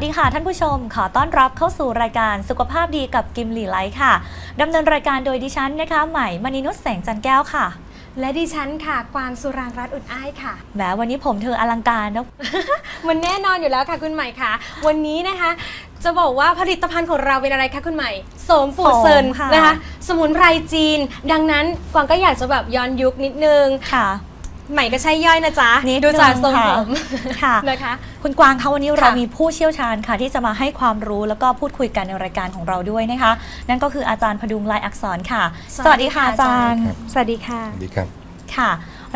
วัสดีค่ะท่านผู้ชม ขอต้อนรับเข้าสู่รายการสุขภาพดีกับกิมหลีไลท์ค่ะดำเนินรายการโดยดิฉันนะคะใหม่มณีนุชแสงจันแก้วค่ะ และดิฉันค่ะกวางสุรางรัตน์อุ่นอ้ายค่ะ แหมวันนี้ผมเธออลังการนะมันแน่นอนอยู่แล้วค่ะคุณใหม่ค่ะ วันนี้นะคะ จะบอกว่าผลิตภัณฑ์ของเราเป็นอะไรคะคุณใหม่โสมปูเซินโสมค่ะ นะคะ สมุนไพรจีน ดังนั้นกวางก็อยากจะแบบย้อนยุคนิดนึง ค่ะ ใหม่ก็ใช่ย่อยนะจ๊ะนิดดูจากนึงทรงค่ะผมค่ะ นะคะ คุณกวางคะวันนี้เราค่ะมีผู้เชี่ยวชาญค่ะ ที่จะมาให้ความรู้แล้วก็พูดคุยกันในรายการของเราด้วยนะคะ นั่นก็คืออาจารย์พดุงลายอักษรค่ะสวัสดีค่ะ อาจารย์สวัสดีค่ะ สวัสดีครับ ค่ะ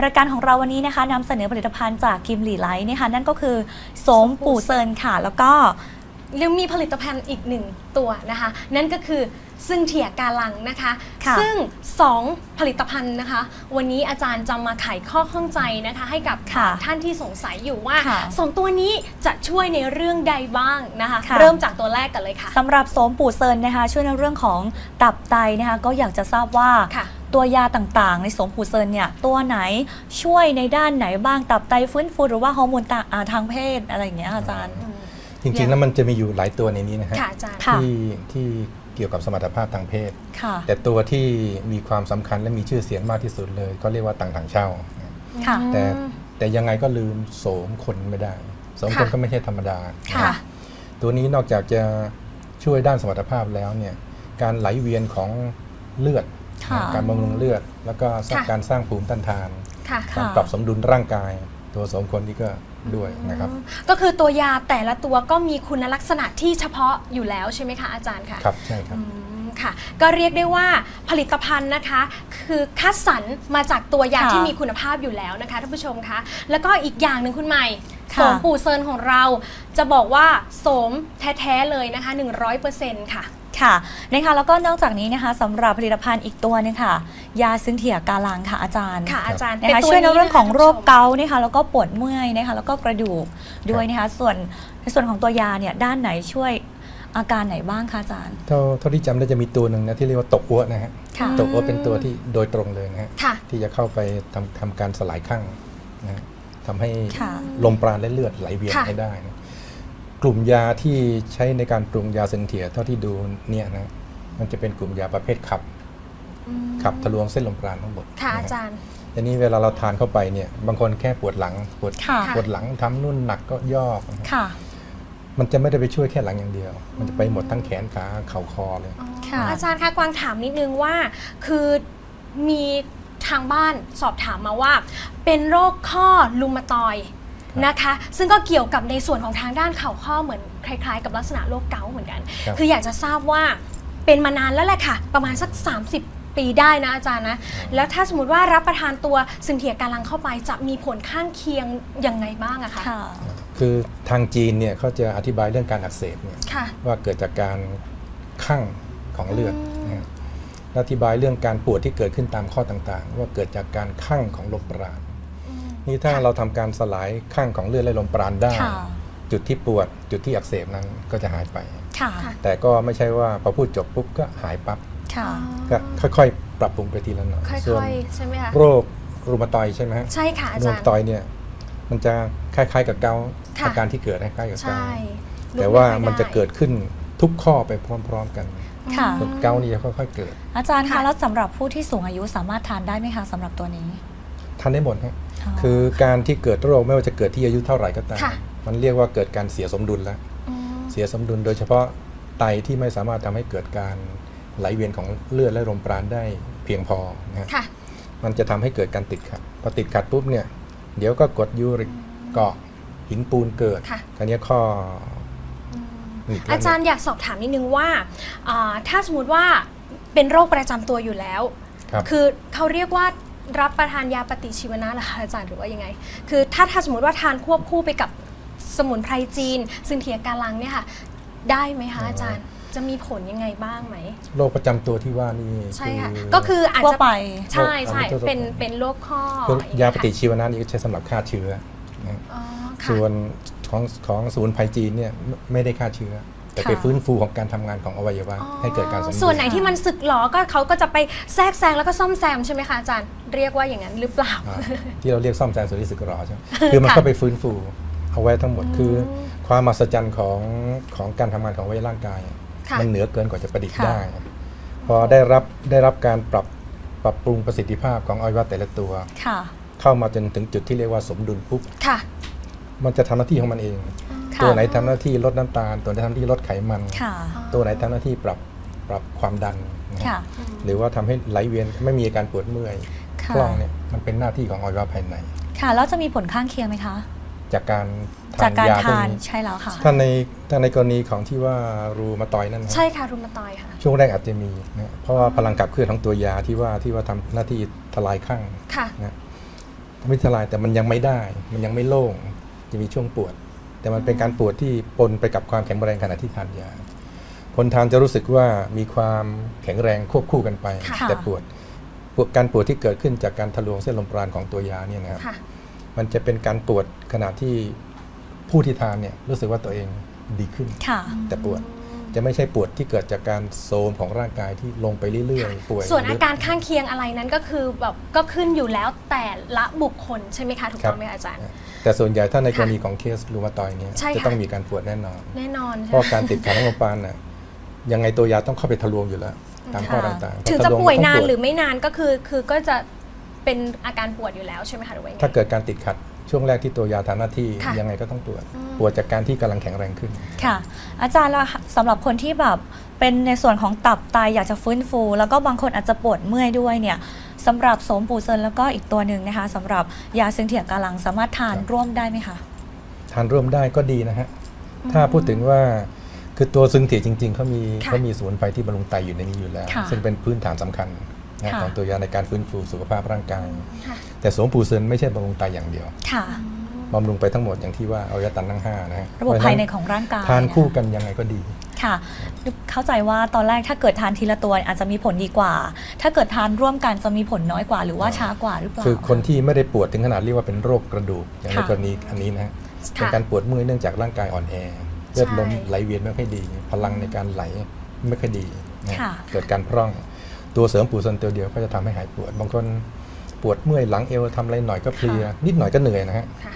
รายการของเราวันนี้นะคะนำเสนอผลิตภัณฑ์จากกิมหลีไลท์นะคะนั่นก็คือโสมปู่เซินค่ะ แล้วก็แล้วมีผลิตภัณฑ์อีกหนึ่งตัวนะคะ นั่นก็คือ ซึ่งเถียกาลังนะคะ ค่ะซึ่ง 2 ผลิตภัณฑ์นะคะ วันนี้อาจารย์จะมาไขข้อข้องใจนะคะ ให้กับค่ะท่านที่สงสัยอยู่ว่า ค่ะ2 ตัวนี้จะช่วยในเรื่องใดบ้างนะคะ ค่ะ เริ่มจากตัวแรกกันเลยค่ะ สำหรับโสมปู่เซินนะคะ ช่วยในเรื่องของตับไตนะคะ ก็อยากจะทราบว่า ค่ะตัวยาต่างๆ ในโสมปู่เซินเนี่ยตัวไหนช่วยในด้านไหนบ้างตับไตฟื้นฟูหรือว่าฮอร์โมนต่างอ่าทางเพศอะไรอย่างเงี้ยค่ะอาจารย์จริงๆแล้วมันจะมีอยู่หลายตัวในนี้นะฮะค่ะอาจารย์ ค่ะ ที่ที่ เกี่ยวกับสมรรถภาพทางเพศ ค่ะแต่ตัวที่มีความสำคัญและมีชื่อเสียงมากที่สุดเลยก็เรียกว่าต่างถังเช่า ค่ะ แต่แต่ยังไงก็ลืมโสมคนไม่ได้โสมคนค่ะ ก็ไม่ใช่ธรรมดา ค่ะ ตัวนี้นอกจากจะช่วยด้านสมรรถภาพแล้วเนี่ยการไหลเวียนของเลือด ค่ะ การบำรุงเลือด แล้วก็สร้างค่ะ การสร้างภูมิต้านทาน ค่ะค่ะการปรับสมดุลร่างกาย ตัวโสมคนนี่ก็ ด้วยนะครับ ก็คือตัวยาแต่ละตัวก็มีคุณลักษณะที่เฉพาะอยู่แล้วใช่ไหมคะอาจารย์ค่ะครับใช่ครับ อืมค่ะ ก็เรียกได้ว่าผลิตภัณฑ์นะคะ คือคัดสรรมาจากตัวยาค่ะที่มีคุณภาพอยู่แล้วนะคะท่านผู้ชมคะแล้วก็อีกอย่างหนึ่งคุณใหม่ค่ะ โสมปูเซินของเรา จะบอกว่าโสมแท้ๆเลยนะคะ 100%ค่ะ ค่ะนะคะแล้วก็นอกจากนี้นะคะสำหรับผลิตภัณฑ์อีกตัวหนึงค่ะ ยาซึนเถียกาลังค่ะอาจารย์ค่ะอาจารย์นะคะป็ตัช่วยในเรื่องของโรคนะะเกาต์นะคะแล้วก็ปวดเมื่อยนะคะแล้วก็กระดูกด้วยนะคะส่วนในส่วนของตัวยาเนี่ยด้านไหนช่วยอาการไหนบ้างคะอาจารย์เท่าเท่าที่จำได้จะมีตัวหนึ่งนะที่เรียกว่าตกอ้วนะฮะค่ะตกอ้วเป็นตัวที่โดยตรงเลยนะฮะค่ะที่จะเข้าไปทำทำการสลายข้างนะฮะทำให้ค่ะลมปราณและเลือดไหลเวียนค่ะให้ได้นะ กลุ่มยาที่ใช้ในการปรุงยาเซนเทียเท่าที่ดูเนี่ยนะมันจะเป็นกลุ่มยาประเภทขับอืมขับทะลวงเส้นลมปราณทั้งหมดค่ะนฮอาจารย์ทีนี้เวลาเราทานเข้าไปเนี่ย บางคนแค่ปวดหลังปวดค่ะปวดหลังทำนู่นหนักก็ย่อกนะฮะค่ะมันจะไม่ได้ไปช่วยแค่หลังอย่างเดียว มันจะไปหมดทั้งแขนขาเข่าคอเลย ค่ะ อาจารย์คะกวางถามนิดนึงว่า คือมีทางบ้านสอบถามมาว่า เป็นโรคข้อลุมาตอยด์ครับ นะคะ ซึ่งก็เกี่ยวกับในส่วนของทางด้านเข่าข้อเหมือนคล้าย ๆ กับลักษณะโรคเกาต์เหมือนกัน ครับคืออยากจะทราบว่าเป็นมานานแล้วแหละค่ะ ประมาณสัก 30 ปีได้นะอาจารย์นะ แล้วถ้าสมมติว่ารับประทานตัวซึงเทียกาลังเข้าไปจะมีผลข้างเคียงยังไงบ้างอะคะค่ะ คือทางจีนเนี่ยเขาจะอธิบายเรื่องการอักเสบเนี่ยค่ะ ว่าเกิดจากการข้างของเลือดอืม นะฮะและอธิบายเรื่องการปวดที่เกิดขึ้นตามข้อต่างๆ ว่าเกิดจากการข้างของลมปราณอืม นี่ถ้าเราทำการสลายข้างของเลือดและลมปราณได้ค่ะจุดที่ปวดจุดที่อักเสบนั้นก็จะหายไปค่ะค่ะแต่ก็ไม่ใช่ว่าพอพูดจบปุ๊บก็หายปั๊บค่ะก็ค่อยๆ ปรับปรุงไปทีละหน่อยค่ส่วนอยๆใช่ไหมคะโรครูมาตอยด์ใช่ไหมฮะใช่ค่ะอารูจารมาย์ตอยด์เนี่ยมันจะคล้าย ๆ กับเกาต์ค่ะอาการที่เกิดคล้ายๆกับเกาใช่ต์ลุกแต่ว่าไค่อยมันจะได้เกิดขึ้นทุกข้อไปพร้อม ๆ กันค่ะส่วนเกาต์นี่จะค่อยๆเกิด อาจารย์คะค่ะแล้วสำหรับผู้ที่สูงอายุสามารถทานได้ไหมคะสำหรับตัวนี้ทานได้หมดฮะอ๋อ คือการที่เกิดโรคไม่ว่าจะเกิดที่อายุเท่าไหร่ก็ตามค่ะมันเรียกว่าเกิดการเสียสมดุลแล้วอืมเสียสมดุลโดยเฉพาะไตที่ไม่สามารถทำให้เกิดการไหลเวียนของเลือดและลมปราณได้เพียงพอนะฮะค่ะมันจะทำให้เกิดการติดขัด พอติดขัดปุ๊บเนี่ย เดี๋ยวก็กดยูริกเกาะหินปูนเกิดค่ะคราวนี้ข้อหนีบแล้วอาจารเนี่ยย์อยากสอบถามนิดนึงว่าอ่า ถ้าสมมติว่าเป็นโรคประจำตัวอยู่แล้วครับคือเขาเรียกว่า รับประทานยาปฏิชีวนะเหรอคะอาจารย์หรือว่ายังไง คือถ้าถ้าสมมติว่าทานควบคู่ไปกับสมุนไพรจีน ซึ่งเทียกาลังเนี่ยค่ะ ได้ไหมคะอาจารย์ จะมีผลยังไงบ้างไหม โรคประจำตัวที่ว่านี่ใช่ค่ะอก็คืออาจทั่วจะไป ใช่ใช่โรคเป็นเป็นโรคข้อคืออย่างยาเงี้ปฏิชีวนะนี่ก็ใช้สำหรับฆ่าเชื้อนะอ๋อค่ะส่วนของของสมุนไพรจีนเนี่ยไม่ไม่ได้ฆ่าเชื้อ แต่ไปค่ะฟื้นฟูของการทำงานของอวัยวะอ๋อให้เกิดการสมดุลส่วนไหนที่มันสึกหรอก็เขาก็จะไปแทรกแซงแล้วก็ซ่อมแซมใช่ไหมคะอาจารย์เรียกว่าอย่างนั้นหรือเปล่าอ่าที่เราเรียกซ่อมแซมส่วนที่สึกหรอใช่ไหมคือมันค่ะก็ไปฟื้นฟูเอาไว้ทั้งหมดคือ ความมหัศจรรย์ของของการทำงานของอวัยวะร่างกายค่ะมันเหนือเกินกว่าจะประดิษฐ์ค่ะได้ พอได้รับได้รับการปรับปรับปรุงประสิทธิภาพของอวัยวะแต่ละตัวค่ะเข้ามาจนถึงจุดที่เรียกว่าสมดุลปุ๊บค่ะมันจะทำหน้าที่ของมันเองค่ะ ตัวไหนทำหน้าที่ลดน้ำตาล ตัวไหนทำหน้าที่ลดไขมันค่ะตัวไหนทำหน้าที่ปรับปรับความดันนะค่ะหรือว่าทำให้ไหลเวียนไม่มีอาการปวดเมื่อยค่ะคล่องเนี่ยมันเป็นหน้าที่ของอวัยวะภายใน ค่ะ แล้วจะมีผลข้างเคียงไหมคะ จากการจากการยาพวทานนี้ใช่แล้วค่ะถ้าในถ้าในกรณีของที่ว่ารูมาตอยนั่นนะใช่ค่ะรุมาตอยค่ะ ช่วงแรกอาจจะมีนะเพราะว่าพลังขับเคลื่อนของตัวยาที่ว่าที่ว่าทำหน้าที่ทลายข้างค่ะนะไม่ทลายแต่มันยังไม่ได้ มันยังไม่โล่งจะมีช่วงปวด แต่มันเป็นการปวดที่ปนไปกับความแข็งแรงขณะที่ทานยา คนทานจะรู้สึกว่ามีความแข็งแรงควบคู่กันไป ค่ะแต่ปวดปวดการปวดที่เกิดขึ้นจากการทะลวงเส้นลมปราณของตัวยาเนี่ยนะครับค่ะ มันจะเป็นการปวดขณะที่ผู้ที่ทานเนี่ยรู้สึกว่าตัวเองดีขึ้น ค่ะ แต่ปวดจะไม่ใช่ปวดที่เกิดจากการโทรมของร่างกายที่ลงไปเรื่อยๆป่วยส่วนอาการข้างเคียงอะไรนั้นก็คือแบบก็ขึ้นอยู่แล้วแต่ละบุคคลใช่ไหมคะถูกครัต้องไหมคะอาจารย์ แต่ส่วนใหญ่ถ้าในกรณีค่ะของเคสรูมาตอยด์เนี่ยใช่จะค่ะ ต้องมีการปวดแน่นอน แน่นอนเพใช่ไหมราะการติดขัดของลมปราณน่ะยังไงตัวยาต้องเข้าไปทะลวงอยู่แล้วตามข้อค่ะต่างๆถึงพอจะทลงป่วยต้งนานปดหรือไม่นานก็คือ คือก็จะเป็นอาการปวดอยู่แล้วใช่ไหมคะหรือว่ายังไง ถ้าเกิดการติดขัดช่วงแรกที่ตัวยาทำหน้าที่ค่ะยังไงก็ต้องปวดอืม ปวดจากการที่กำลังแข็งแรงขึ้น ค่ะ อาจารย์ละสำหรับคนที่แบบเป็นในส่วนของตับไตอยากจะฟื้นฟู แล้วก็บางคนอาจจะปวดเมื่อยด้วยเนี่ย สำหรับโสมปูเซินแล้วก็อีกตัวหนึ่งนะคะสำหรับยาซึงเถียกาลังสามารถทานครับร่วมได้ไหมคะ ทานร่วมได้ก็ดีนะฮะ ถ้าพูดถึงว่าคือตัวซึงเถียจริง ๆเขามีค่ะเขามีสมุนไพรที่บำรุงไตอยู่ในนี้อยู่แล้ว ค่ะซึ่งเป็นพื้นฐานสำคัญนะค่ะ ของตัวยาในการฟื้นฟูสุขภาพร่างกาย ค่ะแต่สวมปูเซินไม่ใช่บำรุงไตอย่างเดียวค่ะ บำรุงไปทั้งหมดอย่างที่ว่าอวัยวะตันทั้งห้านะฮะระบบเพภายในฉะของร่างกายทานคู่ะกันยังไงก็ดี ค่ะเข้าใจว่าตอนแรกถ้าเกิดทานทีละตัวอาจจะมีผลดีกว่า ถ้าเกิดทานร่วมกันจะมีผลน้อยกว่า หรือว่าช้ากว่าหรือเปล่าคือคนที่ไม่ได้ปวดถึงขนาดเรียกว่าเป็นโรคกระดูกอย่างในค่ะกรณีอันนี้นะฮะค่ะเป็นการปวดเมื่อยเนื่องจากร่างกายอ่อนแอเลือดลมใช่ไหลเวียนไม่ค่อยดี พลังในการไหลไม่ค่อยดีนะค่ะเกิดการพร่องตัวเสริมปูเซนตัวเดียวก็จะทำให้หายปวด บางคนปวดเมื่อยหลังเอวทำอะไรหน่อยก็เพลียนิดหน่อยก็เหนื่อยนะฮะค่ะ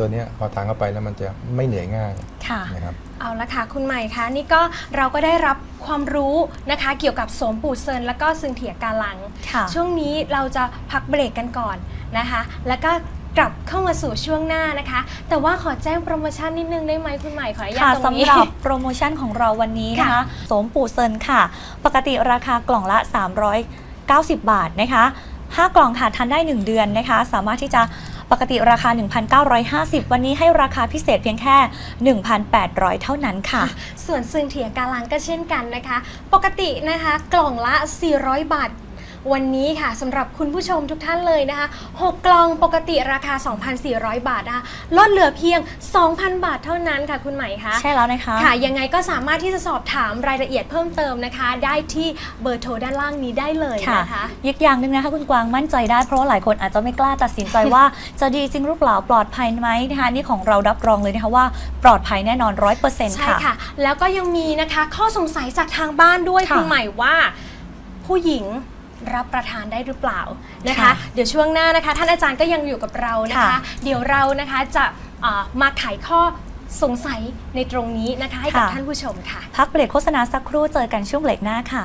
ตัวเนี้ยพอทานเข้าไปแล้วมันจะไม่เหนื่อยง่ายค่ะนะครับเอาละค่ะคุณใหม่คะนี่ก็เราก็ได้รับความรู้นะคะเกี่ยวกับโสมปูเซิน แล้วก็ซึงเถียกาลังค่ะช่วงนี้เราจะพักเบรกกันก่อนนะคะ แล้วก็กลับเข้ามาสู่ช่วงหน้านะคะ แต่ว่าขอแจ้งโปรโมชั่นนิดนึงได้ไหมคุณใหม่ขออนุญาค่ะตตรงนี้สำหรับโปรโมชั่นของเราวันนี้นะคะค่ะโสมปูเซินค่ะ ปกติราคากล่องละ 390 บาทนะคะ 5 กล่องค่ะทานได้ 1 เดือนนะคะ สามารถที่จะ ปกติราคา 1,950 วันนี้ให้ราคาพิเศษเพียงแค่ 1,800 เท่านั้นค่ะ ส่วนซึ่งเถียกาลังก็เช่นกันนะคะ ปกตินะคะกล่องละ 400 บาท วันนี้ค่ะสำหรับคุณผู้ชมทุกท่านเลยนะคะ 6 กล่องปกติราคา 2,400 บาทนะคะลดเหลือเพียง 2,000 บาทเท่านั้นค่ะคุณใหม่คะใช่แล้วนะคะ ค่ะ ยังไงก็สามารถที่จะสอบถามรายละเอียดเพิ่มเติมนะคะ ได้ที่เบอร์โทรด้านล่างนี้ได้เลยค่ะนะคะอีกอย่างหนึ่งนะคะคุณกวางมั่นใจได้เพราะว่าหลายคนอาจจะไม่กล้าตัดสินใจว่า จะดีจริงหรือเปล่าปลอดภัยไหมนะคะนี่ของเรารับรองเลยนะคะว่าปลอดภัยแน่นอนร้อยเปอร์เซ็นต์ใช่ค่ะ ค่ะ แล้วก็ยังมีนะคะ ข้อสงสัยจากทางบ้านด้วยค่ะ คุณใหม่ว่า ผู้หญิง รับประทานได้หรือเปล่านะคะ ค่ะเดี๋ยวช่วงหน้านะคะ ท่านอาจารย์ก็ยังอยู่กับเรานะคะ ค่ะเดี๋ยวเรานะคะจะเอ่อมาไขข้อสงสัยในตรงนี้นะคะ ให้กับค่ะ ท่านผู้ชมค่ะ พักเบรกโฆษณาสักครู่เจอกันช่วงเบรกหน้าค่ะ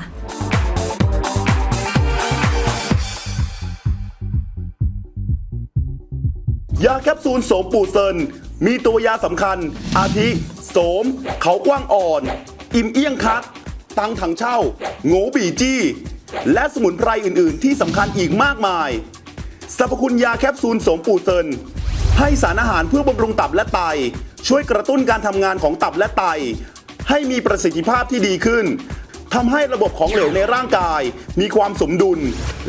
ยาแคปซูลโสมปูเซิน มีตัวยาสำคัญ อาทิ โสม เขากว้างอ่อน อิ่มเอี้ยงคัดตังถังเช่า โงบีจี้ และสมุนไพรอื่น ๆ ที่สำคัญอีกมากมาย สรรพคุณยาแคปซูลสมปูเซิน ให้สารอาหารเพื่อบำรุงตับและไต ช่วยกระตุ้นการทำงานของตับและไต ให้มีประสิทธิภาพที่ดีขึ้นทำให้ระบบของเหลวในร่างกาย มีความสมดุล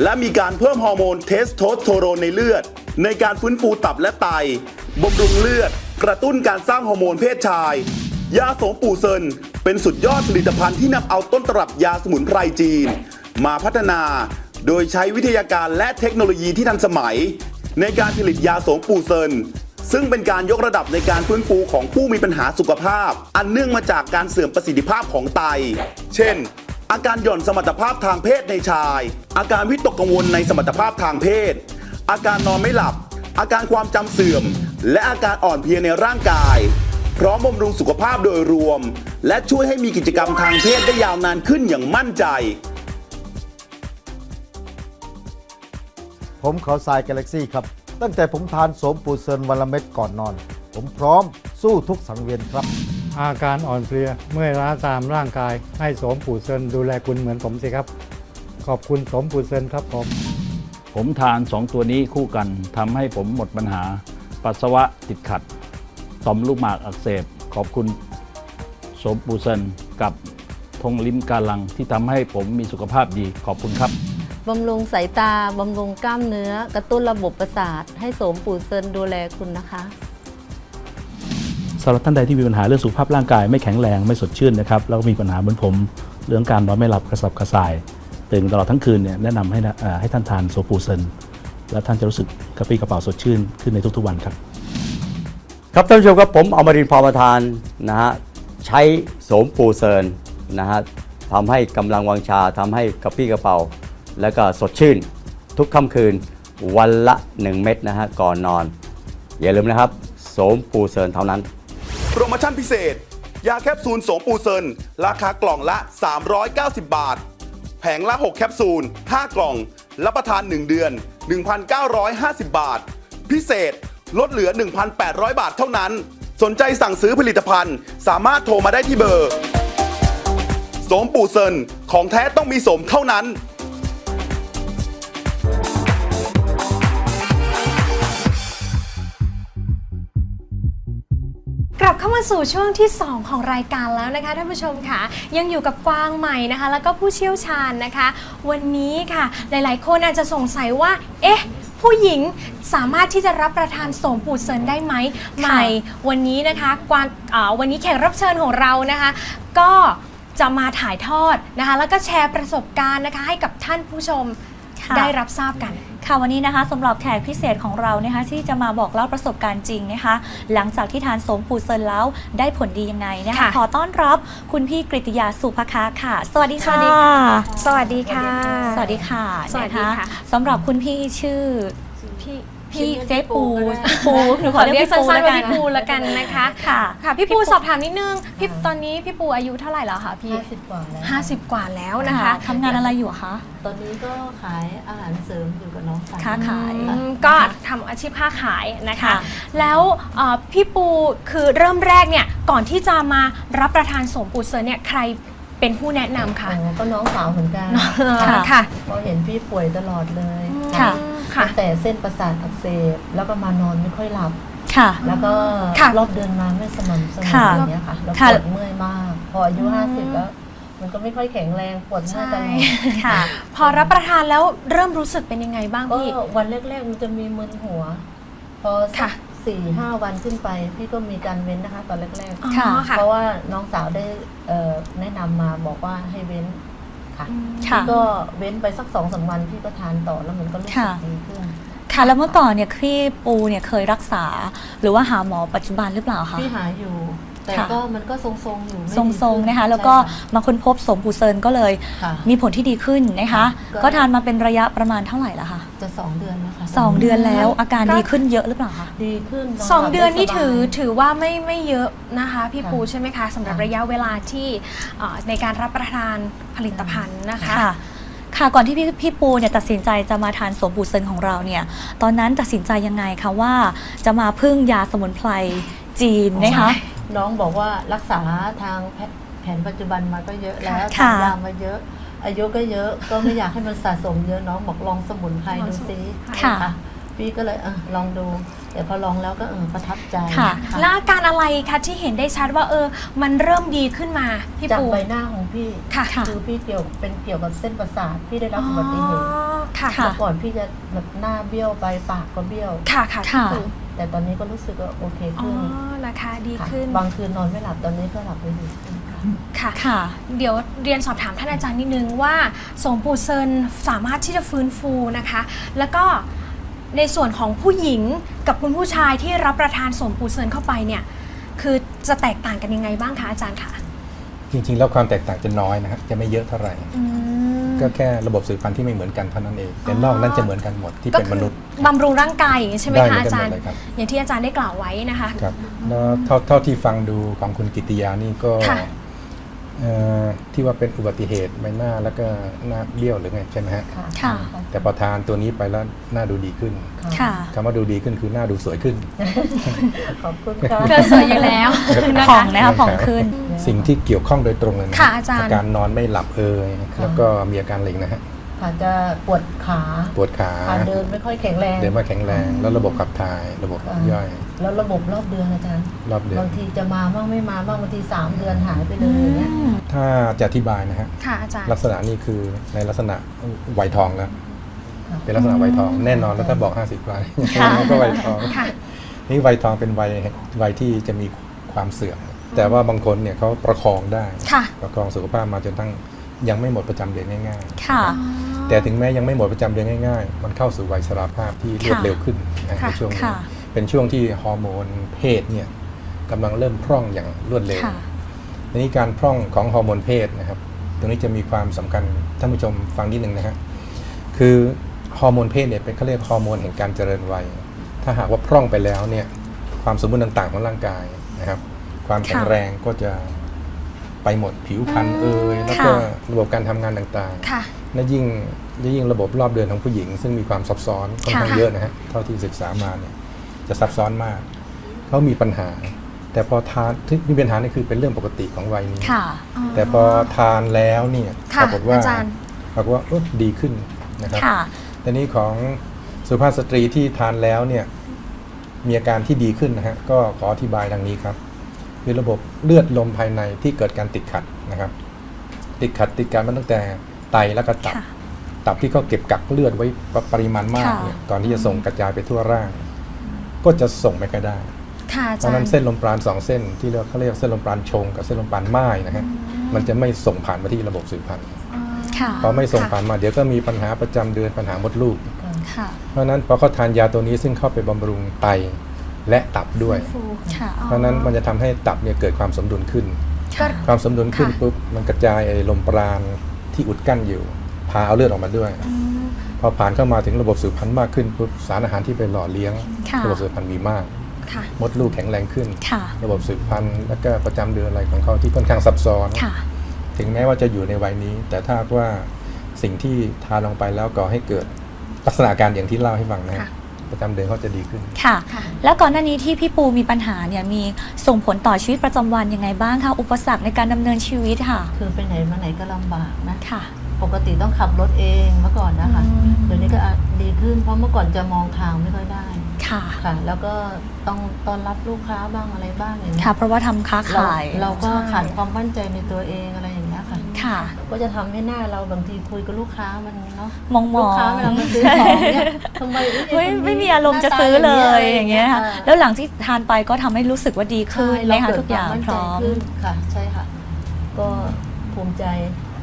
และมีการเพิ่มฮอร์โมนเทสโทสเตอโรนในเลือด ในการฟื้นฟูตับและไตบำรุงเลือด กระตุ้นการสร้างฮอร์โมนเพศชาย ยาสมปูเซิน เป็นสุดยอดผลิตภัณฑ์ที่นำเอาต้นตำรับยาสมุนไพรจีน มาพัฒนา โดยใช้วิทยาการและเทคโนโลยีที่ทันสมัย ในการผลิตยาโสมปูเซิน ซึ่งเป็นการยกระดับในการฟื้นฟูของผู้มีปัญหาสุขภาพ อันเนื่องมาจากการเสื่อมประสิทธิภาพของไต เช่น อาการหย่อนสมรรถภาพทางเพศในชาย อาการวิตกกังวลในสมรรถภาพทางเพศ อาการนอนไม่หลับ อาการความจำเสื่อม และอาการอ่อนเพลียในร่างกายพร้อมบำรุงสุขภาพโดยรวม และช่วยให้มีกิจกรรมทางเพศได้ยาวนานขึ้นอย่างมั่นใจ ผมเขาทรายกาแล็กซี่ครับ ตั้งแต่ผมทานโสมปูเซินวันละเม็ดก่อนนอน ผมพร้อมสู้ทุกสังเวียนครับ อาการอ่อนเพลียเมื่อยล้าตามร่างกาย ให้โสมปู่เซินดูแลคุณเหมือนผมสิครับ ขอบคุณโสมปู่เซินครับผมผมทาน 2 ตัวนี้คู่กันทำให้ผมหมดปัญหา ปัสสาวะติดขัด ต่อมลูกหมากอักเสบ ขอบคุณโสมปูเซนกับทงลิ้มกาลังที่ทำให้ผมมีสุขภาพดีขอบคุณครับ บำรุงสายตา บำรุงกล้ามเนื้อ กระตุ้นระบบประสาท ให้โสมปูเซินดูแลคุณนะคะสำหรับท่านใดที่มีปัญหาเรื่องสุขภาพร่างกายไม่แข็งแรงไม่สดชื่นนะครับแล้วก็มีปัญหาเหมือนผม เรื่องการนอนไม่หลับกระสับกระส่ายตื่นตลอดทั้งคืนเนี่ยแนะนำให้นะเอ่อให้ท่านทานโซปูเซนแล้วท่านจะรู้สึกกระปรี้กระเป๋าสดชื่นขึ้นในทุกๆวันครับ ครับท่านผู้ชมครับผมอมรินทร์พรประทานนะฮะใช้โสมปูเซินนะฮะทำให้กำลังวังชาทำให้กระปรี้กระเป๋า แล้วก็สดชื่น ทุกค่ำคืนวันละ 1 เม็ดนะฮะก่อนนอน อย่าลืมนะครับโสมปูเซินเท่านั้น โปรโมชั่นพิเศษ ยาแคปซูลโสมปูเซินราคากล่องละ 390 บาท แผงละ 6 แคปซูล 5 กล่อง รับประทาน 1 เดือน 1,950 บาท พิเศษลดเหลือ 1,800 บาทเท่านั้น สนใจสั่งซื้อผลิตภัณฑ์ สามารถโทรมาได้ที่เบอร์ โสมปูเซินของแท้ต้องมีโสมเท่านั้น มาสู่ช่วงที่ 2 ของรายการแล้วนะคะท่านผู้ชมค่ะ ยังอยู่กับกวางใหม่นะคะ แล้วก็ผู้เชี่ยวชาญนะคะ วันนี้ค่ะ หลายๆ คนอาจจะสงสัยว่า เอ๊ะ ผู้หญิงสามารถที่จะรับประทานโสมปูเซินได้ไหมใหม่ วันนี้นะคะกวางอ่าวันนี้แขกรับเชิญของเรานะคะ ก็จะมาถ่ายทอดนะคะ แล้วก็แชร์ประสบการณ์นะคะ ให้กับท่านผู้ชมค่ะ ได้รับทราบกัน ค่ะวันนี้นะคะสำหรับแขกพิเศษของเรานะคะที่จะมาบอกเล่าประสบการณ์จริงนะคะ หลังจากที่ทานโสมปูเซินแล้วได้ผลดียังไงนะคะ ค่ะ ขอต้อนรับคุณพี่กริติยาสุภคาค่ะ สวัสดีค่ะ สวัสดีค่ะ สวัสดีค่ะสวัสดีค่ะ นสำหรับคุณพี่ชื่อ พี่ พี่เจ๊ปูปูหนูขอเรียกพี่ปูสั้นแล้วๆว่ากันพี่ปูละกันนะคะ ค่ะ ค่ะ พี่ปูสอบถามนิดนึง พี่ตอนนี้พี่ปูอายุเท่าไหร่แล้วคะพี่50กว่าแล้ว50กว่าแล้วนะคะทำงานอะไรอยู่อะคะ ตอนนี้ก็ขายอาหารเสริมอยู่กับน้องสาวค้าขายอืมก็ทำอาชีพค้าขายนะคะค่ะแล้วเอ่อพี่ปูคือเริ่มแรกเนี่ย ก่อนที่จะมารับประทานโสมปูเซอร์เนี่ยใครเป็นผู้แนะนำคะอ๋อก็น้องสาวเหมือนกันค่ะค่ะเพราะเห็นพี่ป่วยตลอดเลยค่ะ ค่ะ ตั้งแต่เส้นประสาทอักเสบแล้วก็มานอนไม่ค่อยหลับ ค่ะ แล้วก็ค่ะรอบเดือนมาไม่สม่ำเสมอค่ะอย่างเงี้ยค่ะแล้วค่ะ ปวดเมื่อยมาก พออายุ 50 แล้ว มันก็ไม่ค่อยแข็งแรงปวดเมื่อยตลอดค่ะ พอรับประทานแล้วเริ่มรู้สึกเป็นยังไงบ้างก็พี่ วันแรกๆมันจะมีมึนหัว พอสัค่ะ กสี่ห้าวันขึ้นไป พี่ก็มีการเว้นนะคะ ตอนแรกอ๋อค่ะๆค่ะเพราะว่าน้องสาวได้เอ่อแนะนำมาบอกว่าให้เว้น ค่ะค่ะพี่ก็เว้นไปสักสองสามวันพี่ก็ทานต่อแล้วมันก็รู้สึกค่ะดีขึ้น ค่ะ แล้วเมื่อก่อนเนี่ยพี่ปูเนี่ยเคยรักษา หรือว่าหาหมอปัจจุบันหรือเปล่าคะ พี่หาอยู่ แต่ค่ะก็มันก็ทรงๆอยู่ไม่ทดีรงขึ้ๆนะคะ แล้วก็ใช่มาค้นพบสมปูเซินก็เลยค่ะมีผลที่ดีขึ้นนะคะก็ก็ทานมาเป็นระยะประมาณเท่าไหร่ละคะจะสองเดือนแล้วค่ะสองเดือนแล้วอาการก็ดีขึ้นเยอะหรือเปล่าคะดีขึ้นสองเดือนนี่หลับไสบายถือถือว่าไม่ไม่เยอะนะคะพี่ค่ะปูใช่ไหมคะสำหรับค่ะระยะเวลาที่เอ่อในการรับประทานผลิตภัณฑ์นะคะค่ะค่ะก่อนที่พี่พี่ปูเนี่ยตัดสินใจจะมาทานสมปูเซินของเราเนี่ยตอนนั้นตัดสินใจยังไงคะว่าจะมาพึ่งยาสมุนไพรจีนนะคะ น้องบอกว่ารักษาทางแพทย์แผนปัจจุบันมาก็เยอะแล้วค่ะทานยามาเยอะ อายุก็เยอะก็ไม่อยากให้มันสะสมเยอะน้องบอกลองสมุนไพรดูซิค่ะพี่ก็เลยเออลองดูแต่พอลองแล้วก็เออประทับใจค่ะแล้วอาการอะไรคะที่เห็นได้ชัดว่าเออ มันเริ่มดีขึ้นมาพี่จากปูใบหน้าของพี่ค่ะค่ะคือพี่เกี่ยวเป็นเกี่ยวกับเส้นประสาทพี่ได้รับอุบัติเหตุอ๋อค่ะค่ะเมื่อก่อนพี่จะแบบหน้าเบี้ยวไปปากก็เบี้ยวค่ะค่ะค่ะพี่ปู แต่ตอนนี้ก็รู้สึกว่าโอเคอ๋อขึ้นนะคะดีค่ะขึ้น บางคืนนอนไม่หลับตอนนี้ก็หลับได้ดีขึ้นค่ะ ค่ะ ค่ะ เดี๋ยวเรียนสอบถามท่านอาจารย์นิดนึงว่าสมปูเซินสามารถที่จะฟื้นฟูนะคะ แล้วก็ในส่วนของผู้หญิงกับคุณผู้ชายที่รับประทานสมปูเซินเข้าไปเนี่ย คือจะแตกต่างกันยังไงบ้างคะอาจารย์คะจริงๆ แล้วความแตกต่างจะน้อยนะครับจะไม่เยอะเท่าไหร่ อืม ก็แค่ระบบสืบพันธุ์ที่ไม่เหมือนกันเท่านั้นเองแต่นอกนั้นจะเหมือนกันหมดที่ก็เป็นคืมอนุษย์บำรุงร่างกายอย่างนี้ใช่ไหมได้เหมืคะอนอากันจาหมรดย์เลยครับอย่างที่อาจารย์ได้กล่าวไว้นะคะครับแล้วเท่าเท่าที่ฟังดูของคุณกิติยานี่ก็ค่ะเอ่อ ที่ว่าเป็นอุบัติเหตุใบหน้าแล้วก็หน้าเบี้ยวหรือไงใช่ไหมฮะค่ะ แต่พอทานตัวนี้ไปแล้วหน้าดูดีขึ้นค่ะคำว่าดูดีขึ้นคือหน้าดูสวยขึ้นขอบคุณครับเธอสวยอยู่แล้วนะผ่อคะงนะคะผ่องขึ้น สิ่งที่เกี่ยวข้องโดยตรงเลยนะค่ะอาจารย์การนอนไม่หลับเอ่ยแล้วก็มีอาการเหล็งนะฮะ อาจจะปวดขาปวดขาขาเดินไม่ค่อยแข็งแรง เดินไมาแข็งแรง แล้วระบบขับถ่าย ระบบอ่าย่อย แล้วระบบรอบเดือนอาจารย์รอบเดือนบางทีจะมาบ้างไม่มาบ้างบางทีสามเดือนหายไปเลยอย่างเงี้ยถ้าจะอธิบายนะฮะค่ะอาจารย์ลักษณะนี้คือในลักษณะไวยทองแล้วเป็นลักษณะไวยทองแน่นอนแล้วถ้าบอก 50วันค่ะก็ไวยทองค่ะนี่ไวยทองเป็นวัยวัยที่จะมีความเสื่อมแต่ว่าบางคนเนี่ยเขาประคองได้ค่ะประคองสุขภาพมาจนทั้งยังไม่หมดประจำเดือนง่ายค่ะๆ แต่ถึงแม้ยังไม่หมดประจำเดือนง่ายๆ มันเข้าสู่วัยชราภาพที่รวดเร็วขึ้นนะค่ะในช่วงนี้ค่ะเป็นช่วงที่ฮอร์โมนเพศเนี่ยกำลังเริ่มพร่องอย่างรวดเร็วค่ะทีนี้การพร่องของฮอร์โมนเพศนะครับ ตรงนี้จะมีความสำคัญท่านผู้ชมฟังนิดนึงนะฮะคือฮอร์โมนเพศเนี่ยเป็นเขาเรียกฮอร์โมนแห่งการเจริญวัย ถ้าหากว่าพร่องไปแล้วเนี่ยความสมบูรณ์ต่างๆของร่างกายนะครับ ความแข็งแรงก็จะไปหมดผิวพรรณเอ่ยแล้วก็ค่ะระบบการทำงานต่างๆค่ะ และยิ่งและยิ่งระบบรอบเดือนของผู้หญิง ซึ่งมีความซับซ้อนค่อนข้างค่ะเยอะนะฮะเท่าที่ศึกษามาเนี่ยจะซับซ้อนมากเขามีปัญหา แต่พอทานที่มีปัญหานี่คือเป็นเรื่องปกติของวัยนี้ค่ะแต่พอทานแล้วเนี่ยปค่ะรากฏว่าอาจารย์ปรากฏว่าเอ้อดีขึ้นนะครับค่ะแต่นี้ของสุภาพสตรีที่ทานแล้วเนี่ยมีอาการที่ดีขึ้นนะฮะก็ขออธิบายดังนี้ครับคือระบบเลือดลมภายในที่เกิดการติดขัดนะครับ ติดขัดติดการมาตั้งแต่ ไตแล้วก็ตับ ค่ะ ตับที่เขาเก็บกักเลือดไว้ปปริมาณมากค่ะ เนี่ยก่อนที่จะส่งกระจายไปทั่วร่าง ก็จะส่งไม่ค่อยได้ ค่ะอาเพจารราะฉะนั้นย์ เส้นลมปราณสองเส้นที่เราเขาเรียกเส้นลมปราณชงกับเส้นลมปราณไม้นะฮะมันจะไม่ส่งผ่านมาที่ระบบสืบพันธุ์ค่ะ พอไม่ส่งผ่านมาเดี๋ยวก็มีปัญหาประจำเดือนปัญหามดลูก ค่ะ เพราะฉะนั้นพอเขาทานยาตัวนี้ซึ่งเข้าไปบำรุงไตและตับด้วย ค่ะ เพราะฉะนั้นมันจะทำให้ตับเนี่ยเกิดความสมดุลขึ้น ก็ ความสมดุลขึ้นค่ะ ปุ๊บมันกระจายไอ้ลมปราณ ที่อุดกั้นอยู่ พาเอาเลือดออกมาด้วย พอผ่านเข้ามาถึงระบบสืบพันธุ์มากขึ้นปุ๊บสารอาหารที่ไปหล่อเลี้ยงค่ะระบบสืบพันธุ์มีมากค่ะมดลูกแข็งแรงขึ้นค่ะระบบสืบพันธุ์ และก็ประจำเดือนอะไรของเขาที่ค่อนข้างซับซ้อนค่ะถึงแม้ว่าจะอยู่ในวัยนี้ แต่ถ้าว่าสิ่งที่ทานลงไปแล้วก่อให้เกิดลักษณะอาการอย่างที่เล่าให้ฟังนะฮะค่ะ ประจำเดือนเขาจะดีขึ้น ค่ะ ค่ะ แล้วก่อนหน้านี้ที่พี่ปูมีปัญหาเนี่ยมีส่งผลต่อชีวิตประจำวันยังไงบ้างคะอุปสรรคในการดำเนินชีวิตค่ะ คือไปไหนมาไหนก็ลำบากนะ ค่ะ ปกติต้องขับรถเองเมื่อก่อนนะคะ อืม เดี๋ยวนี้ก็อาจดีขึ้น เพราะเมื่อก่อนจะมองทางไม่ค่อยได้ ค่ะ ค่ะ แล้วก็ต้องต้อนรับลูกค้าบ้างอะไรบ้างอย่างเงี้ยค่ะ เพราะว่าทำค้าเราขายเราก็ใช่ ขาดความมั่นใจในตัวเองอะไรอย่างเงี้ย ค่ะค่ะก็จะทำให้หน้าเราบางทีคุยกับลูกค้ามันเนาะมองมลูอกค้างเวลามาซื้อของเนี่ยทำไมเอ้ยไม่คนนี้ไม่มีอารมณ์จะหน้ตซื้อเลยอย่างเงี้ยค่ะอ่าแล้วหลังที่ทานไปก็ทำให้รู้สึกว่าดีขึ้นใช่ไหมเราคะเกิดทุกอย่างควมั่นพใจร้อมขึ้นค่ะ ใช่ค่ะ ก็ภูมิใจ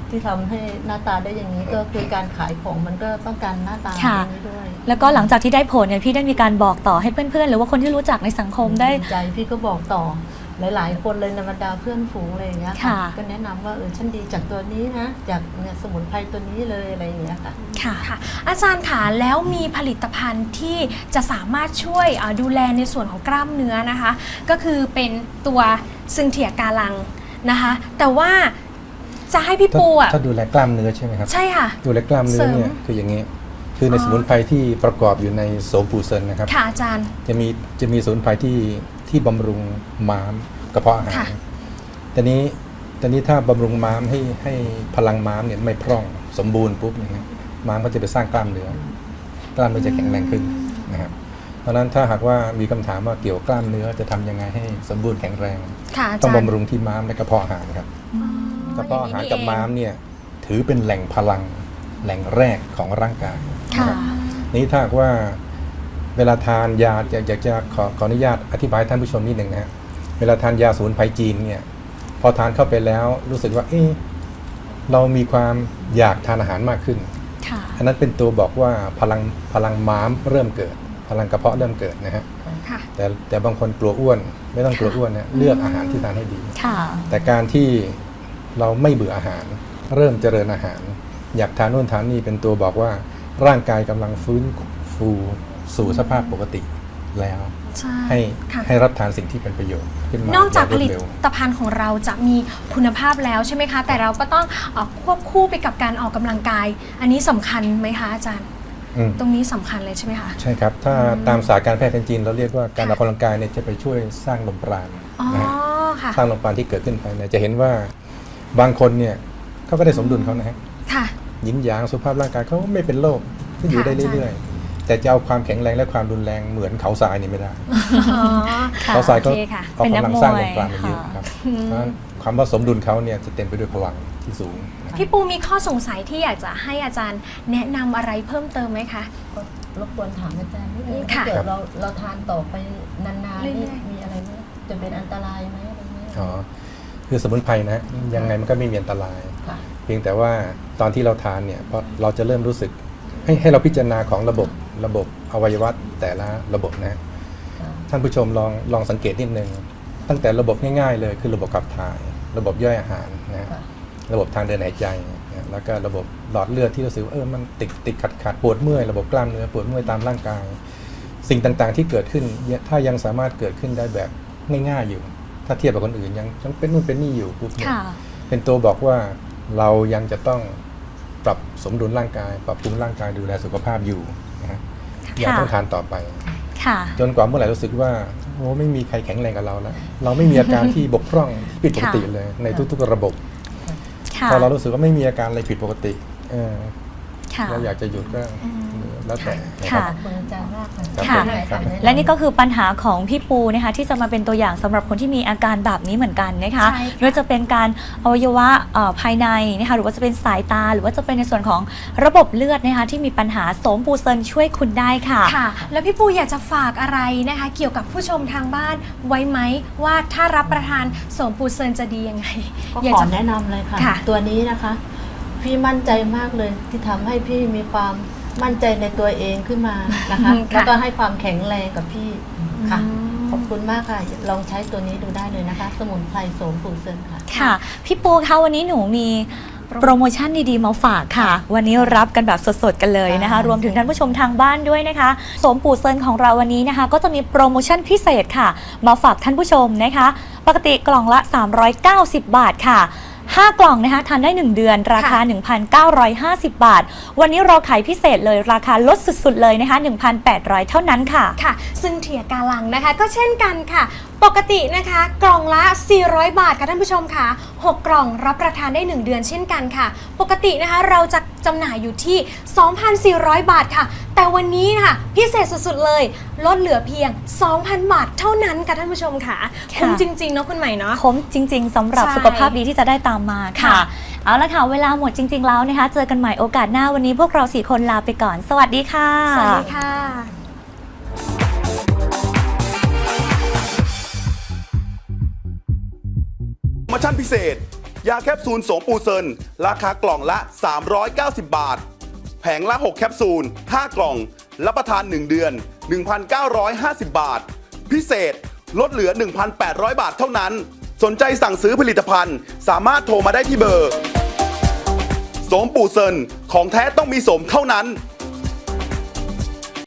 ที่ทำให้หน้าตาได้อย่างนี้ก็คือการขายของมันก็ต้องการหน้าตาค่ะอย่างนี้ด้วยแล้วก็หลังจากที่ได้ผลเนี่ยพี่ได้มีการบอกต่อให้เพื่อนๆ หรือว่าคนที่รู้จักในสังคมได้ภูมิใจพี่ก็บอกต่อ หลาย ๆ คนเลยในบรรดาเพื่อนฝูงอะไรอย่างเงี้ยค่ะ ก็แนะนำว่าเออฉันดีจากตัวนี้นะ จากเนี่ยสมุนไพรตัวนี้เลยอะไรอย่างเงี้ยค่ะ ค่ะค่ะ อาจารย์ค่ะแล้วมีผลิตภัณฑ์ที่จะสามารถช่วยอ่าดูแลในส่วนของกล้ามเนื้อนะคะ ก็คือเป็นตัวซึงเถียกาลังนะคะ แต่ว่าจะให้พี่ถ้าปูอะถ้าดูแลกล้ามเนื้อใช่ไหมครับ ใช่ค่ะ ดูแลกล้ามเนื้อเนี่ยเสริมคืออย่างนี้ คือในสมุนไพรที่ประกอบอยู่ในโสมปูเซนนะครับ ค่ะอาจารย์ จะมีจะมีสมุนไพรที่ ที่บำรุงม้ามกระเพาะอาหารค่ะแต่นี้แต่นี้ถ้าบำรุงม้ามให้ให้พลังม้ามเนี่ยไม่พร่องสมบูรณ์ปุ๊บเนี่ยนะม้ามก็จะไปสร้างกล้ามเนื้อกล้ามเนื้อจะแข็งแรงขึ้นนะครับเพราะฉะนั้นถ้าหากว่ามีคำถามว่าเกี่ยวกับกล้ามเนื้อจะทำยังไงให้สมบูรณ์แข็งแรงค่ะอาต้องจารย์บำรุงที่ม้ามและกระเพาะอาหารครับกระเพาะอาหารกับม้ามเนี่ยถือเป็นแหล่งพลังแหล่งแรกของร่างกายค่ะนี่ถ้าหากว่า เวลาทานยาอยากอยากจะขอขออนุญาตอธิบายให้ท่านผู้ชมนิดหนึ่งนะฮะเวลาทานยาสมุนไพรจีนเนี่ยพอทานเข้าไปแล้วรู้สึกว่าเอ๊ะเรามีความอยากทานอาหารมากขึ้นค่ะอันนั้นเป็นตัวบอกว่าพลังพลังม้ามเริ่มเกิด พลังกระเพาะเริ่มเกิดนะฮะค่ะแต่แต่บางคนกลัวอ้วน ไม่ต้องกลัวอ้วนนะเลือกอาหารที่ทานให้ดีค่ะแต่การที่เราไม่เบื่ออาหาร เริ่มเจริญอาหาร อยากทานนู่นทานนี่เป็นตัวบอกว่าร่างกายกำลังฟื้นฟู สู่สภาพปกติแล้ว ใช่ให้ค่ะ ให้รับทานสิ่งที่เป็นประโยชน์ขึ้นมานอกจากย่งผรวดลิเร็วตภัณฑ์ของเราจะมีคุณภาพแล้วใช่ไหมคะ แต่เราก็ต้องเอ่อควบคู่ไปกับการออกกำลังกาย อันนี้สำคัญไหมคะอาจารย์ อืมตรงนี้สำคัญเลยใช่ไหมคะ ใช่ครับ ถ้าตามศาสตร์การแพทย์แผนจีน เราเรียกว่าการออกกำลังกายเนี่ยจะไปช่วยสร้างลมปราณอ๋อนะฮะ ค่ะ สร้างลมปราณที่เกิดขึ้นภายในจะเห็นว่าบางคนเนี่ยเขาก็ได้สมดุลเขานะฮะค่ะ หยินหยางสุขภาพร่างกายเขาไม่เป็นโรคที่อยู่ได้เรื่อยๆ แต่จะเอาความแข็งแรงและความรุนแรงเหมือนเขาทรายนี่ไม่ได้อ๋อค่ะเขาทรายก็โอเคค่ะออกเป็นนักกำลังมสร้างวลยมปราณมาเยอะค่ะครับเพราะฉะนั้นความว่าสมดุลเขาเนี่ยจะเต็มไปด้วยพลังที่สูงนะครับพี่ปูมีข้อสงสัยที่อยากจะให้อาจารย์แนะนำอะไรเพิ่มเติมไหมคะก็รบกวนถามอาจารย์นิดนึงค่ะถ้าเกิดเราเราทานต่อไปนานๆนี่เรื่อยๆมีอะไรไหมจะเป็นอันตรายไหมอะไรเงี้ยอ๋อคือสมุนไพรนะฮะยังไงมันก็ไม่มีอันตรายค่ะเพียงแต่ว่าตอนที่เราทานเนี่ยพอเราจะเริ่มรู้สึกให้ให้เราพิจารณาของระบบ ระบบอวัยวะแต่ละระบบนะค่ะท่านผู้ชมลองลองสังเกตนิดนึงตั้งแต่ระบบง่ายๆ เลยคือระบบขับถ่าย ระบบย่อยอาหารนะค่ะระบบทางเดินหายใจนะแล้วก็ระบบหลอดเลือดที่รู้สึกว่าเออมันติดติดขัดขัดปวดเมื่อยระบบกล้ามเนื้อปวดเมื่อยตามร่างกาย สิ่งต่างๆที่เกิดขึ้นเนี่ยถ้ายังสามารถเกิดขึ้นได้แบบง่ายๆอยู่ ถ้าเทียบกับคนอื่นยังยังเป็นนู่นเป็นนี่อยู่ปุ๊บเนี่ยค่ะเป็นตัวบอกว่าเรายังจะต้องปรับสมดุลร่างกาย ปรับปรุงร่างกายดูแลสุขภาพอยู่ นะฮะยังต้องทานต่อไปค่ะจนกว่าเมื่อไหร่รู้สึกว่าโอ้ไม่มีใครแข็งแรงกับเราแล้วเราไม่มีอาการที่บกพร่องผิดปกติเลย ในทุกๆระบบค่ะพอเรารู้สึกว่าไม่มีอาการอะไรผิดปกติเออค่ะเราอยากจะหยุดก็ แล้วแต่นะคค่ะรับขอบคุณอาจารย์มากค่ะครับ ค่ะครับและนี่ก็คือปัญหาของพี่ปูนะคะที่จะมาเป็นตัวอย่างสำหรับคนที่มีอาการแบบนี้เหมือนกันนะคะใช่ค่ะ ไม่ว่าจะเป็นการอวัยวะเอ่อภายในนะคะหรือว่าจะเป็นสายตา หรือว่าจะเป็นในส่วนของระบบเลือดนะคะที่มีปัญหาโสมปูเซินช่วยคุณได้ค่ะ ค่ะ แล้วพี่ปูอยากจะฝากอะไรนะคะ เกี่ยวกับผู้ชมทางบ้านไว้ไหมว่าถ้ารับประทานโสมปูเซินจะดียังไง ก็อยากขอจะ แนะนำเลยค่ะ ค่ะ ตัวนี้นะคะ พี่มั่นใจมากเลยที่ทำให้พี่มีความ มั่นใจในตัวเองขึ้นมานะคะอืมค่ะแล้วก็ให้ความแข็งแรงกับพี่ค่ะอืมขอบคุณมากค่ะ ลองใช้ตัวนี้ดูได้เลยนะคะ สมุนไพรโสมปูเซนค่ะ ค่ะ พี่ปูคะวันนี้หนูมีโปรโมชั่นดีๆ มาฝากค่ะ วันนี้รับกันแบบสดๆ กันเลยนะคะค่ะรวมถึงท่านผู้ชมทางบ้านด้วยนะคะโสมปูเซินของเราวันนี้นะคะ ก็จะมีโปรโมชั่นพิเศษค่ะ มาฝากท่านผู้ชมนะคะ ปกติกล่องละ 390 บาทค่ะ 5 กล่องนะคะทานได้ 1 เดือน ราคา 1,950 บาท วันนี้เราขายพิเศษเลยราคาลดสุดๆเลยนะคะ1,800 เท่านั้นค่ะ ค่ะ ซึ่งเทียกาลังนะคะ ก็เช่นกันค่ะ ปกตินะคะ กล่องละ 400 บาทค่ะท่านผู้ชมค่ะ 6 กล่องรับประทานได้ 1 เดือนเช่นกันค่ะ ปกตินะคะเราจะจำหน่ายอยู่ที่ 2,400 บาทค่ะ แต่วันนี้นะคะพิเศษสุดๆเลย ลดเหลือเพียง 2,000 บาทเท่านั้นค่ะท่านผู้ชมค่ะค่ะ คุ้มจริงๆเนาะคุณใหม่เนาะคุ้มจริง ๆสำหรับใช่สุขภาพดีที่จะได้ตามมาค่ะ ค่ะ เอาละค่ะ เวลาหมดจริง ๆ แล้วนะคะ เจอกันใหม่โอกาสหน้าวันนี้พวกเราสี่คนลาไปก่อน สวัสดีค่ะ สวัสดีค่ะ ชั่นพิเศษ ยาแคปซูลโสมปูเซิน ราคากล่องละ 390 บาท แผงละ 6 แคปซูล 5 กล่อง รับประทาน 1 เดือน 1,950 บาท พิเศษลดเหลือ 1,800 บาทเท่านั้น สนใจสั่งซื้อผลิตภัณฑ์ สามารถโทรมาได้ที่เบอร์ โสมปูเซิน ของแท้ต้องมีสมเท่านั้น